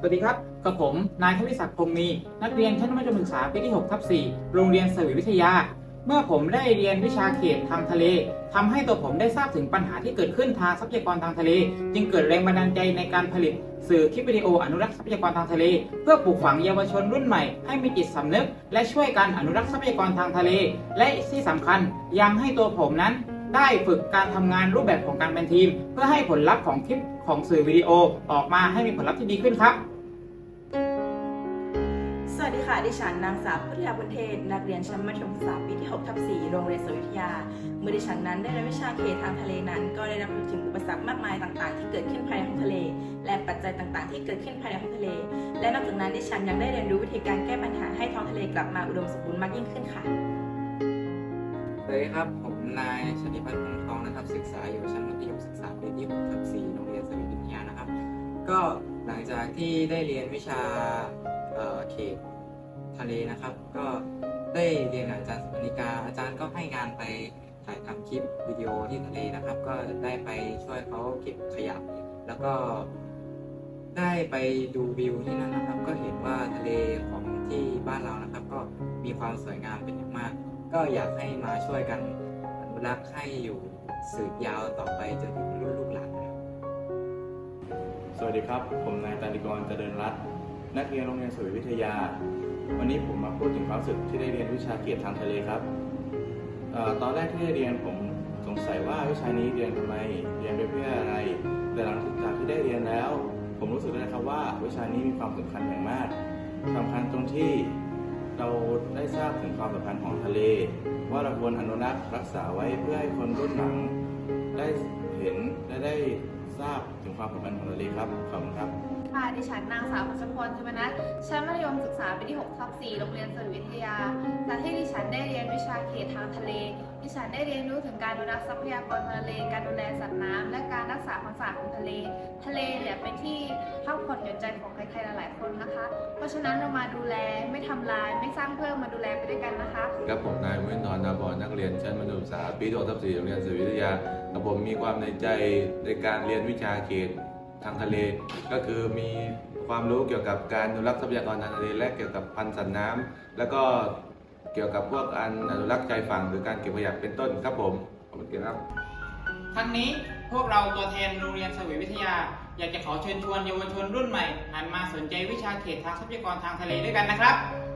สวัสดีครับ กับผม นายทวิศักดิ์พรหมมี นักเรียนชั้นมัธยมศึกษาปีที่6ทับ4โรงเรียนสวีวิทยา เมื่อผมได้เรียนวิชาเขตทางทะเลทำให้ตัวผมได้ทราบถึงปัญหาที่เกิดขึ้นทางทรัพยากรทางทะเล จึงเกิดแรงบันดาลใจในการผลิต สื่อคลิปวิดีโออนุรักษ์ทรัพยากรทางทะเล เพื่อปลูกฝังเยาวชนรุ่นใหม่ให้มีจิตสำนึก และช่วยกันอนุรักษ์ทรัพยากรทางทะเล และที่สำคัญยังให้ตัวผมนั้น ได้ฝึกการทำงานรูปแบบของการเป็นทีม เพื่อให้ผลลัพธ์ของคลิปของสื่อวิดีโอออกมาให้มีผลลัพธ์ที่ดีขึ้นครับ สวัสดีค่ะ ดิฉันนางสาวพุทธยาบุญเทศ นักเรียนชั้นมัธยมศึกษาปีที่6ทับ4โรงเรียนสวิทยา เมื่อดิฉันนั้นได้เรียนวิชาเขตทางทะเลนั้น ก็ได้รับรู้ถึงอุปสรรคมากมายต่างๆ ที่เกิดขึ้นภายในท้องทะเล และปัจจัยต่างๆ ที่เกิดขึ้นภายในท้องทะเล และนอกจากนั้นดิฉันยังได้เรียนรู้วิธีการแก้ปัญหาให้ท้องทะเลกลับมาอุดมสมบูรณ์มากยิ่งขึ้นค่ะ สวัสดีครับ ผมนายชนิพัฒน์คงทองนะครับ ศึกษาอยู่ชั้นมัธยมศึกษาปีที่6ทับ4โรงเรียนสวีวิทยานะครับ ก็หลังจากที่ได้เรียนวิชาเขตทะเลนะครับ ก็ได้เรียนกับอาจารย์สุพนิกา อาจารย์ก็ให้งานไปถ่ายทำคลิปวิดีโอที่ทะเลนะครับ ก็ได้ไปช่วยเขาเก็บขยะแล้วก็ได้ไปดูวิวที่นั่นนะครับ ก็เห็นว่าทะเลของที่บ้านเรานะครับ ก็มีความสวยงามเป็นอย่างมาก ก็อยากให้มาช่วยกันอนุรักษ์ให้อยู่สืบยาวต่อไปจนถึงรุ่นลูกหลานนะครับสวัสดีครับ ผมนายตาลิกรเจริญรัตน์นักเรียนโรงเรียนสวยวิทยา วันนี้ผมมาพูดถึงความรู้สึกที่ได้เรียนวิชาเกียรติทางทะเลครับออตอนแรกที่ได้เรียนผมสงสัยว่าวิชานี้เรียนทำไม เรียนไปเพื่ออะไร แต่หลังจากที่ได้เรียนแล้ว ผมรู้สึกเลยครับว่า วิชานี้มีความสำคัญอย่างมากสำคัญตรงที่ เราได้ทราบถึงความสำคัญของทะเล ว่าเราควรอนุรักษ์รักษาไว้เพื่อให้คนรุ่นหลัง ได้เห็นและได้ทราบถึงความสำคัญของทะเลครับขอบคุณครับค่ะดิฉันนางสาวพัชพรธรรมนัทชั้นมัธยมศึกษาปีที่6ทับ4โรงเรียนสวนวิทยาจากที่ดิฉันได้เรียนวิชาเขตทางทะเล ดิฉันได้เรียนรู้ถึงการอนุรักษ์ทรัพยากรทะเล การดูแลสัตว์น้ำและการรักษาความสะอาดของทะเล ทะเลเนี่ยเป็นที่พักผ่อนหย่อนใจของใครๆหลายๆคน ราะฉะนั้นเรามาดูแลไม่ทำลายไม่สร้างเพิ่มมาดูแลไปด้วยกันนะคะ ครับผมนายมุ้ยนอนนาบอนักเรียนชั้นมัธยมศึกษาปีที่6ทับ4โรงเรียนศรีวิทยากับผมมีความในใจในการเรียนวิชาเขตทางทะเล ก็คือมีความรู้เกี่ยวกับการอนุรักษ์ทรัพยากรทางทะเลและเกี่ยวกับพันธุ์สัตว์น้ำแล้วก็เกี่ยวกับพวกการอนุรักษ์ชายฝั่งหรือการเก็บขยะเป็นต้นครับผมขอบคุณครับ ทั้งนี้พวกเราตัวแทนโรงเรียนสวีวิทยา อยากจะขอเชิญชวนเยาวชนรุ่นใหม่หันมาสนใจวิชาเขตทางทรัพยากรทางทะเลด้วยกันนะครับ